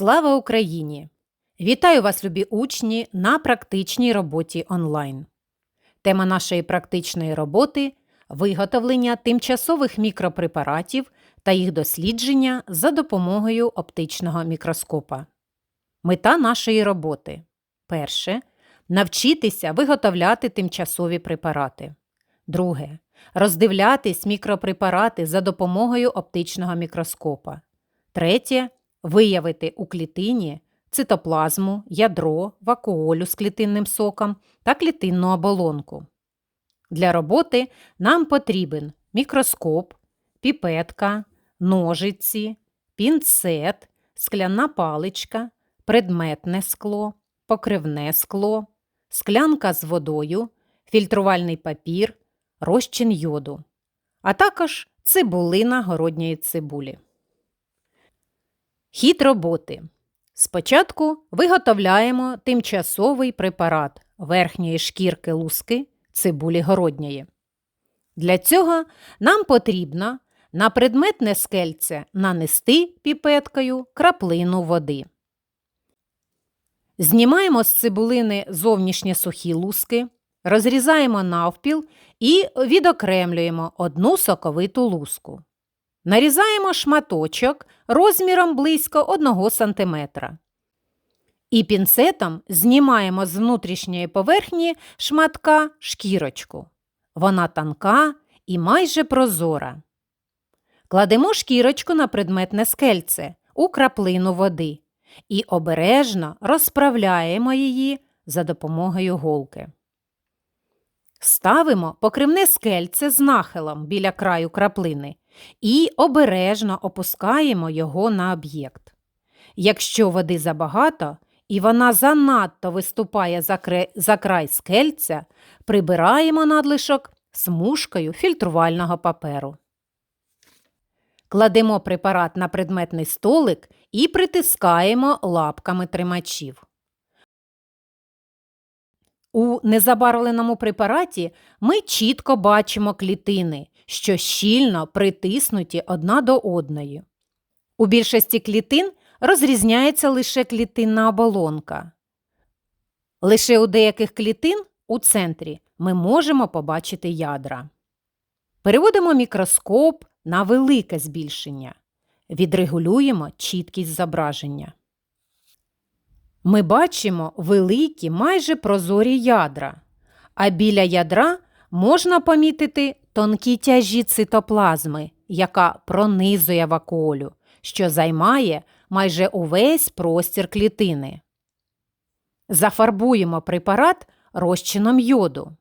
Слава Україні! Вітаю вас, любі учні, на практичній роботі онлайн. Тема нашої практичної роботи виготовлення тимчасових мікропрепаратів та їх дослідження за допомогою оптичного мікроскопа. Мета нашої роботи перше. Навчитися виготовляти тимчасові препарати. Друге. Роздивлятись мікропрепарати за допомогою оптичного мікроскопа. Третє виявити у клітині цитоплазму, ядро, вакуолю з клітинним соком та клітинну оболонку. Для роботи нам потрібен мікроскоп, піпетка, ножиці, пінцет, скляна паличка, предметне скло, покривне скло, склянка з водою, фільтрувальний папір, розчин йоду, а також цибулина городньої цибулі. Хід роботи. Спочатку виготовляємо тимчасовий препарат верхньої шкірки луски цибулі городньої. Для цього нам потрібно на предметне скельце нанести піпеткою краплину води. Знімаємо з цибулини зовнішні сухі луски, розрізаємо навпіл і відокремлюємо одну соковиту луску. Нарізаємо шматочок розміром близько 1 см. І пінцетом знімаємо з внутрішньої поверхні шматка шкірочку. Вона тонка і майже прозора. Кладемо шкірочку на предметне скельце у краплину води і обережно розправляємо її за допомогою голки. Ставимо покривне скельце з нахилом біля краю краплини і обережно опускаємо його на об'єкт. Якщо води забагато і вона занадто виступає за, кре... за край скельця, прибираємо надлишок смужкою фільтрувального паперу. Кладемо препарат на предметний столик і притискаємо лапками тримачів. У незабарвленому препараті ми чітко бачимо клітини, що щільно притиснуті одна до одної. У більшості клітин розрізняється лише клітинна оболонка. Лише у деяких клітин у центрі ми можемо побачити ядра. Переводимо мікроскоп на велике збільшення. Відрегулюємо чіткість зображення. Ми бачимо великі майже прозорі ядра, а біля ядра можна помітити тонкі тяжі цитоплазми, яка пронизує вакуолю, що займає майже увесь простір клітини. Зафарбуємо препарат розчином йоду.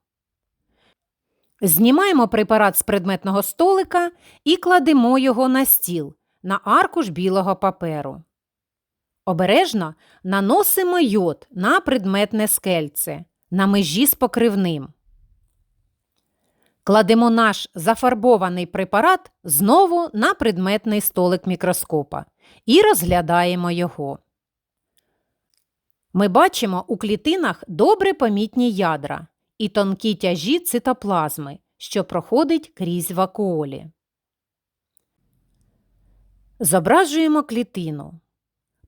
Знімаємо препарат з предметного столика і кладемо його на стіл на аркуш білого паперу. Обережно наносимо йод на предметне скельце на межі з покривним. Кладемо наш зафарбований препарат знову на предметний столик мікроскопа і розглядаємо його. Ми бачимо у клітинах добре помітні ядра і тонкі тяжі цитоплазми, що проходить крізь вакуолі. Зображуємо клітину.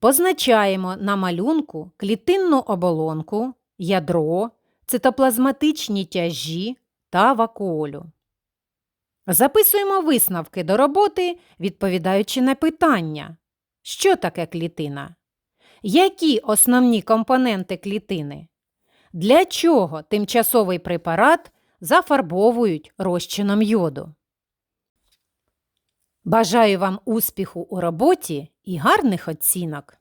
Позначаємо на малюнку клітинну оболонку, ядро, цитоплазматичні тяжі та вакуолю. Записуємо висновки до роботи, відповідаючи на питання, що таке клітина? Які основні компоненти клітини? Для чого тимчасовий препарат зафарбовують розчином йоду? Бажаю вам успіху у роботі і гарних оцінок!